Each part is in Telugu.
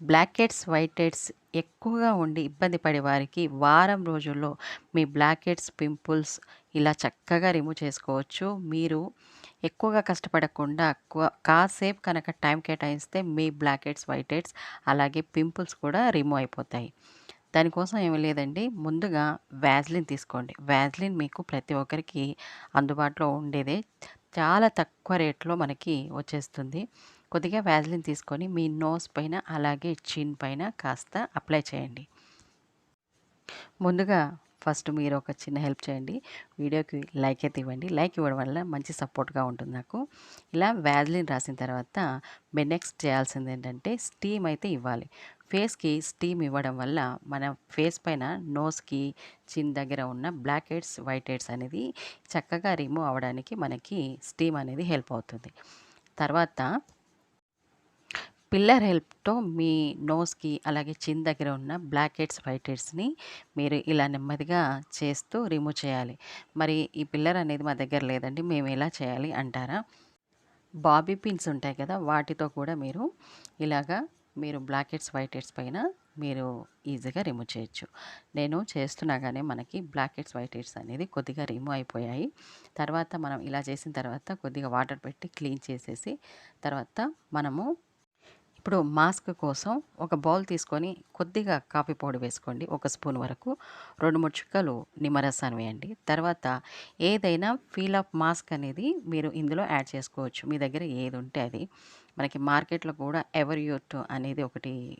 బ్లాక్ హెడ్స్ వైట్ హెడ్స్ ఎక్కువగా ఉండి ఇబ్బంది పడే వారికి వారం రోజుల్లో మీ బ్లాక్ హెడ్స్ పింపుల్స్ ఇలా చక్కగా రిమూవ్ చేసుకోవచ్చు. మీరు ఎక్కువగా కష్టపడకుండా కాసేపు కనుక టైం కేటాయిస్తే మీ బ్లాక్ హెడ్స్ వైట్ హెడ్స్ అలాగే పింపుల్స్ కూడా రిమూవ్ అయిపోతాయి. దానికోసం ఏమి లేదండి. ముందుగా వ్యాజ్లిన్ తీసుకోండి. వ్యాజ్లిన్ మీకు ప్రతి ఒక్కరికి అందుబాటులో ఉండేదే. చాలా తక్కువ రేట్లో మనకి వచ్చేస్తుంది. కొద్దిగా వ్యాజ్లిన్ తీసుకొని మీ నోస్ పైన అలాగే చిన్ పైన కాస్త అప్లై చేయండి. ముందుగా ఫస్ట్ మీరు ఒక చిన్న హెల్ప్ చేయండి. వీడియోకి లైక్ అయితే ఇవ్వండి. లైక్ ఇవ్వడం వల్ల మంచి సపోర్ట్గా ఉంటుంది నాకు. ఇలా వ్యాజ్లిన్ రాసిన తర్వాత మీరు నెక్స్ట్ చేయాల్సింది ఏంటంటే స్టీమ్ అయితే ఇవ్వాలి. ఫేస్కి స్టీమ్ ఇవ్వడం వల్ల మన ఫేస్ పైన నోస్కి చిన్ దగ్గర ఉన్న బ్లాక్ హెడ్స్ వైట్ హెడ్స్ అనేది చక్కగా రిమూవ్ అవ్వడానికి మనకి స్టీమ్ అనేది హెల్ప్ అవుతుంది. తర్వాత పిల్లర్ హెల్ప్తో మీ నోస్కి అలాగే చిన్ దగ్గర ఉన్న బ్లాక్ హెడ్స్ వైట్ హెడ్స్ని మీరు ఇలా నెమ్మదిగా చేస్తూ రిమూవ్ చేయాలి. మరి ఈ పిల్లర్ అనేది మా దగ్గర లేదండి మేము ఎలా చేయాలి అంటారా? బాబీ పిన్స్ ఉంటాయి కదా వాటితో కూడా మీరు ఇలాగా మీరు బ్లాక్ హెడ్స్ వైట్ హెడ్స్ పైన మీరు ఈజీగా రిమూవ్ చేయొచ్చు. నేను చేస్తున్నాగానే మనకి బ్లాక్ హెడ్స్ వైట్ హెడ్స్ అనేది కొద్దిగా రిమూవ్ అయిపోయాయి. తర్వాత మనం ఇలా చేసిన తర్వాత కొద్దిగా వాటర్ పెట్టి క్లీన్ చేసేసి తర్వాత మనము ఇప్పుడు మాస్క్ కోసం ఒక బౌల్ తీసుకొని కొద్దిగా కాఫీ పౌడర్ వేసుకోండి ఒక స్పూన్ వరకు. రెండు మూడు చుక్కలు నిమ్మరసాన్ని వేయండి. తర్వాత ఏదైనా ఫీల్ ఆఫ్ మాస్క్ అనేది మీరు ఇందులో యాడ్ చేసుకోవచ్చు. మీ దగ్గర ఏది ఉంటే అది. మనకి మార్కెట్లో కూడా ఎవర్ యూట్ అనేది ఒకటి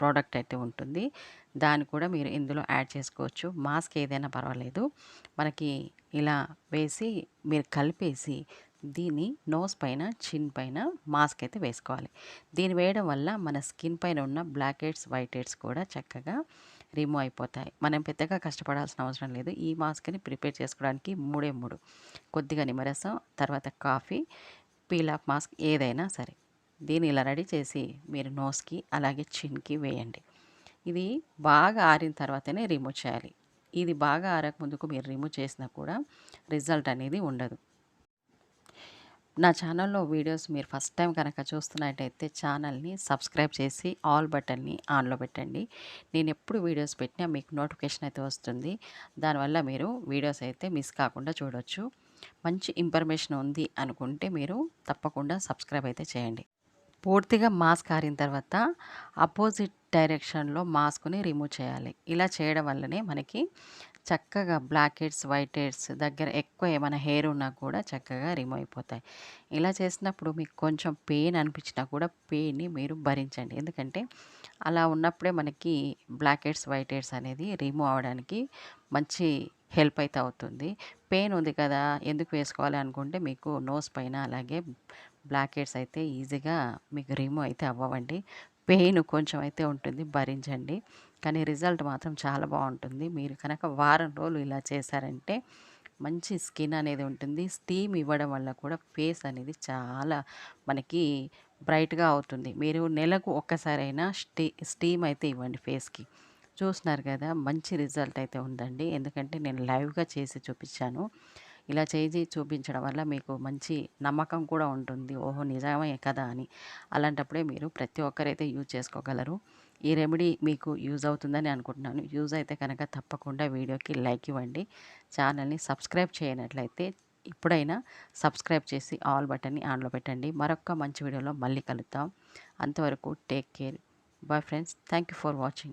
ప్రోడక్ట్ అయితే ఉంటుంది. దాన్ని కూడా మీరు ఇందులో యాడ్ చేసుకోవచ్చు. మాస్క్ ఏదైనా పర్వాలేదు. మనకి ఇలా వేసి మీరు కలిపేసి దీన్ని నోస్ పైన చిన్ పైన మాస్క్ అయితే వేసుకోవాలి. దీన్ని వేయడం వల్ల మన స్కిన్ పైన ఉన్న బ్లాక్ హెడ్స్ వైట్ హెడ్స్ కూడా చక్కగా రిమూవ్ అయిపోతాయి. మనం పెద్దగా కష్టపడాల్సిన అవసరం లేదు. ఈ మాస్క్ని ప్రిపేర్ చేసుకోవడానికి మూడే మూడు. కొద్దిగా నిమ్మరసం తర్వాత కాఫీ పీల్ ఆఫ్ మాస్క్ ఏదైనా సరే. దీన్ని ఇలా రెడీ చేసి మీరు నోస్కి అలాగే చిన్కి వేయండి. ఇది బాగా ఆరిన తర్వాతనే రిమూవ్ చేయాలి. ఇది బాగా ఆరక ముందుకు మీరు రిమూవ్ చేసినా కూడా రిజల్ట్ అనేది ఉండదు. నా ఛానల్లో వీడియోస్ మీరు ఫస్ట్ టైం కనుక చూస్తున్నట్టయితే ఛానల్ని సబ్స్క్రైబ్ చేసి ఆల్ బటన్ని ఆన్లో పెట్టండి. నేను ఎప్పుడు వీడియోస్ పెట్టినా మీకు నోటిఫికేషన్ అయితే వస్తుంది. దానివల్ల మీరు వీడియోస్ అయితే మిస్ కాకుండా చూడవచ్చు మంచి ఇన్ఫర్మేషన్ ఉంది అనుకుంటే మీరు తప్పకుండా సబ్స్క్రైబ్ అయితే చేయండి. పూర్తిగా మాస్క్ ఆరిన తర్వాత అపోజిట్ డైరెక్షన్లో మాస్క్ని రిమూవ్ చేయాలి. ఇలా చేయడం వల్లనే మనకి చక్కగా బ్లాక్ హెడ్స్ వైట్ హెడ్స్ దగ్గర ఎక్కువ ఏమైనా హెయిర్ ఉన్నా కూడా చక్కగా రిమూవ్ అయిపోతాయి. ఇలా చేసినప్పుడు మీకు కొంచెం పెయిన్ అనిపించినా కూడా పెయిన్ని మీరు భరించండి. ఎందుకంటే అలా ఉన్నప్పుడే మనకి బ్లాక్ హెడ్స్ వైట్ హెడ్స్ అనేది రిమూవ్ అవ్వడానికి మంచి హెల్ప్ అయితే అవుతుంది. పెయిన్ ఉంది కదా ఎందుకు వేసుకోవాలి అనుకుంటే మీకు నోస్ పైన అలాగే బ్లాక్ హెడ్స్ అయితే ఈజీగా మీకు రిమూవ్ అయితే అవ్వవండి. పెయిన్ కొంచెం అయితే ఉంటుంది భరించండి. కానీ రిజల్ట్ మాత్రం చాలా బాగుంటుంది. మీరు కనుక వారం రోజులు ఇలా చేశారంటే మంచి స్కిన్ అనేది ఉంటుంది. స్టీమ్ ఇవ్వడం వల్ల కూడా ఫేస్ అనేది చాలా మనకి బ్రైట్గా అవుతుంది. మీరు నెలకు ఒక్కసారైనా స్టీ స్టీమ్ అయితే ఇవ్వండి ఫేస్కి. చూస్తున్నారు కదా మంచి రిజల్ట్ అయితే ఉందండి. ఎందుకంటే నేను లైవ్గా చేసి చూపించాను. ఇలా చేసి చూపించడం వల్ల మీకు మంచి నమ్మకం కూడా ఉంటుంది. ఓహో! నిజమే కదా అని. అలాంటప్పుడే మీరు ప్రతి ఒక్కరైతే యూజ్ చేసుకోగలరు. ఈ రెమెడీ మీకు యూజ్ అవుతుందని అనుకుంటున్నాను. యూజ్ అయితే కనుక తప్పకుండా వీడియోకి లైక్ ఇవ్వండి. ఛానల్ని సబ్స్క్రైబ్ చేయనట్లయితే ఇప్పుడైనా సబ్స్క్రైబ్ చేసి ఆల్ బటన్ని ఆన్లో పెట్టండి. మరొక మంచి వీడియోలో మళ్ళీ కలుద్దాం. అంతవరకు take care. Bye friends. Thank you for watching.